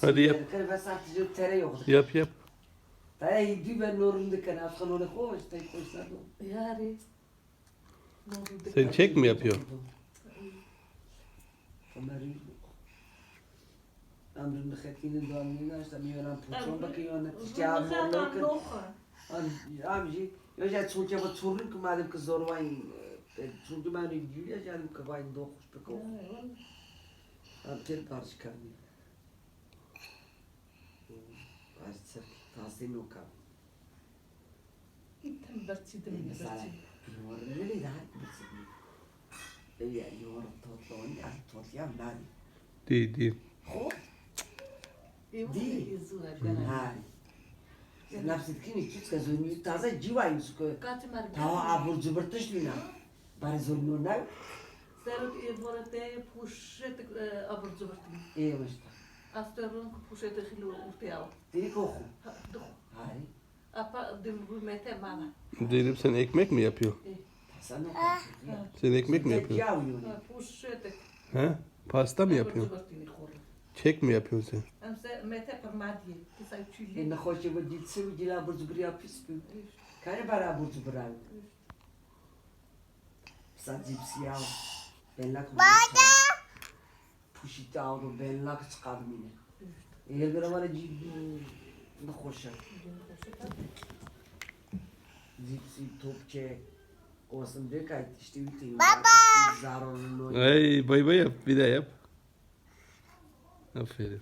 Hadi yap. Yap yap. Daya yedi ben norun dökerim. Afgan onu koy, işte koysan o. Yani. Sen çek mi yapıyor? Onları Amrın xetinin doğumluğuna işte miyoran puçon bakıyor. İşte abi morlu Amci, yo ja ama çorluk ki madem ki zor vayın. Çocuk ben gidiyor ya canım Abdülbarışkan. عرفت تعظيمي وكرم دبرتي دمي دبرتي اللي دعت دبرتي يعني ورا الطوطلة واني على الطوطلة مالي دي دي خو دي هاي نفسي تكيني تشوت كزوني تازا جيوا يمسكو تاوا عبور جبرتش لنا بارزونو ناو taze civayım su Tava abur cubur tışlina. Bari zonu ne? İyi işte. Diri koku. Hai. Zeynep sen ekmek mi yapıyor? Sana Sen ekmek mi yapıyorsun? yapıyorsun? He? Pasta mı yapıyorsun? Kek mi yapıyorsun sen? Ne hoş bu dilse bu dil abur cubur yapıyorsun. Kare bara abur cubur abi. Sa cipsi ya. Bella kuma. Puşiti avro bella çıkardım yine. Eğer bir amara cibi ne hoş. Cipsi topçe. Olsun bir kayıt işte üteyim. Baba. Ay bay bay yap. Bir daha yap. Aferin.